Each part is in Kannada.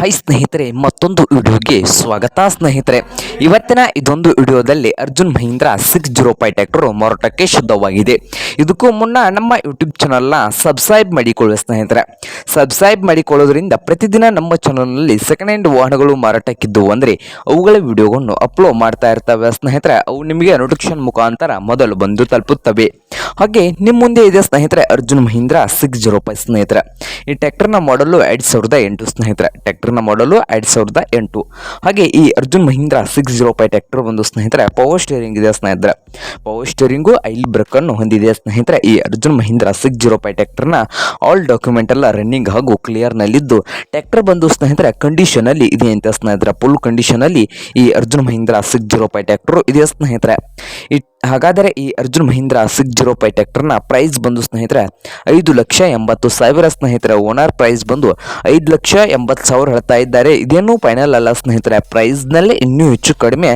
ಹೈ ಸ್ನೇಹಿತರೆ ಮತ್ತೊಂದು ವಿಡಿಯೋಗೆ ಸ್ವಾಗತ ಸ್ನೇಹಿತರೆ. ಇವತ್ತಿನ ಇದೊಂದು ವಿಡಿಯೋದಲ್ಲಿ Arjun Mahindra six zero five tractor ಮಾರಾಟಕ್ಕೆ ಶುದ್ಧವಾಗಿದೆ. ಇದಕ್ಕೂ ಮುನ್ನ ನಮ್ಮ ಯೂಟ್ಯೂಬ್ ಚಾನಲ್ನ ಸಬ್ಸ್ಕ್ರೈಬ್ ಮಾಡಿಕೊಳ್ಳುವ ಸ್ನೇಹಿತರೆ ಸಬ್ಸ್ಕ್ರೈಬ್ ಮಾಡಿಕೊಳ್ಳೋದ್ರಿಂದ ಪ್ರತಿದಿನ ನಮ್ಮ ಚಾನಲ್ನಲ್ಲಿ ಸೆಕೆಂಡ್ ಹ್ಯಾಂಡ್ ವಾಹನಗಳು ಮಾರಾಟಕ್ಕಿದ್ದವು ಅಂದರೆ ಅವುಗಳ ವಿಡಿಯೋವನ್ನು ಅಪ್ಲೋಡ್ ಮಾಡ್ತಾ ಇರ್ತವೆ ಸ್ನೇಹಿತರೆ. ಅವು ನಿಮಗೆ ನೋಟಿಫಿಕೇಶನ್ ಮುಖಾಂತರ ಮೊದಲು ಬಂದು ತಲುಪುತ್ತವೆ. ಹಾಗೆ ನಿಮ್ಮ ಮುಂದೆ ಇದೆ ಸ್ನೇಹಿತರೆ Arjun Mahindra six zero five ಸ್ನೇಹಿತರೆ. ಈ ಟ್ಯಾಕ್ಟರ್ನ ಮಾಡಲು ಎರಡು ಸಾವಿರದ ಎಂಟು ಸ್ನೇಹಿತರೆ. ಟ್ಯಾಕ್ಟರ್ನ ಮಾಡಲು ಎರಡು ಸಾವಿರದ ಎಂಟು. ಹಾಗೆ ಈ Arjun Mahindra six zero five tractor ಒಂದು ಸ್ನೇಹಿತರೆ ಪವರ್ ಸ್ಟೇರಿಂಗ್ ಇದೆ ಸ್ನೇಹಿತರೆ. ಪವರ್ ಸ್ಟೇರಿಂಗು ಐಲ್ ಬ್ರೇಕ್ ಅನ್ನು ಹೊಂದಿದೆ ಸ್ನೇಹಿತರೆ. ಈ Arjun Mahindra six zero five ಟ್ರ್ಯಾಕ್ಟರ್ನ ಆಲ್ ಡಾಕ್ಯುಮೆಂಟ್ ಎಲ್ಲ ರನ್ನಿಂಗ್ ಹಾಗೂ ಕ್ಲಿಯರ್ನಲ್ಲಿದ್ದು ಟ್ಯಾಕ್ಟರ್ ಬಂದು ಸ್ನೇಹಿತರೆ ಕಂಡೀಷನ್ ಅಲ್ಲಿ ಇದೆ ಅಂತ ಸ್ನೇಹಿತರೆ. ಫುಲ್ ಕಂಡೀಷನ್ ಅಲ್ಲಿ ಈ Arjun Mahindra six zero five ಇದೆ ಸ್ನೇಹಿತರೆ. ಈ ಹಾಗಾದರೆ ಈ Arjun Mahindra six zero five ಟ್ಯಾಕ್ಟರ್ನ price ಬಂದು ಸ್ನೇಹಿತರೆ, ಐದು ಲಕ್ಷ ಎಂಬತ್ತು ಸಾವಿರ ಸ್ನೇಹಿತರೆ. ಓನರ್ ಪ್ರೈಸ್ ಬಂದು ಐದು ಲಕ್ಷ ಎಂಬತ್ತು ಸಾವಿರ ಹೇಳ್ತಾ ಇದ್ದಾರೆ. ಇದೇನು ಫೈನಲ್ ಅಲ್ಲ ಸ್ನೇಹಿತರೆ. ಪ್ರೈಸ್ನಲ್ಲೇ ಇನ್ನೂ ಹೆಚ್ಚು ಕಡಿಮೆ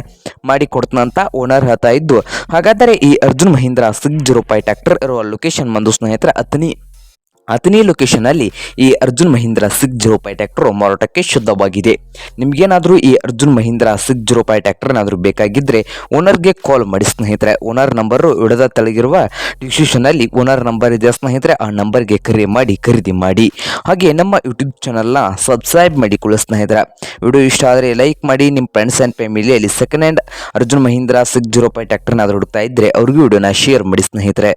ಮಾಡಿ ಕೊಡ್ತಾನಂತ ಓನರ್ ಹೇಳ್ತಾ ಇದ್ದು. ಹಾಗಾದರೆ ಈ Arjun Mahindra six zero five tractor ಇರುವ ಲೊಕೇಶನ್ ಬಂದು ಸ್ನೇಹಿತರೆ, ಅತನಿ ಅತನಿ ಲೊಕೇಶನಲ್ಲಿ ಈ Arjun Mahindra six zero five tractor ಮಾರಾಟಕ್ಕೆ ಶುದ್ಧವಾಗಿದೆ. ನಿಮಗೇನಾದರೂ ಈ Arjun Mahindra six zero five tractor ಏನಾದರೂ ಬೇಕಾಗಿದ್ದರೆ ಓನರ್ಗೆ ಕಾಲ್ ಮಾಡಿ ಸ್ನೇಹಿತರೆ. ಓನರ್ ನಂಬರು ವಿಡದ ತೆಳಗಿರುವ ಡಿಸ್ಕ್ರಿಪ್ಷನಲ್ಲಿ ಓನರ್ ನಂಬರ್ ಇದೆ ಸ್ನೇಹಿತರೆ. ಆ ನಂಬರ್ಗೆ ಕರೆ ಮಾಡಿ, ಖರೀದಿ ಮಾಡಿ. ಹಾಗೆ ನಮ್ಮ ಯೂಟ್ಯೂಬ್ ಚಾನಲ್ನ ಸಬ್ಸ್ಕ್ರೈಬ್ ಮಾಡಿಕೊಳ್ಳಿ ಸ್ನೇಹಿತರೆ. ವಿಡಿಯೋ ಇಷ್ಟ ಆದರೆ ಲೈಕ್ ಮಾಡಿ ನಿಮ್ಮ ಫ್ರೆಂಡ್ಸ್ ಆ್ಯಂಡ್ ಫ್ಯಾಮಿಲಿಯಲ್ಲಿ second hand Arjun Mahindra six zero five ಟ್ಯಾಕ್ಟರ್ನಾದರೂ ಹುಡುಕ್ತಾ ಇದ್ದರೆ ಅವ್ರಿಗೂ ವಿಡಿಯೋನ ಶೇರ್ ಮಾಡಿ ಸ್ನೇಹಿತರೆ.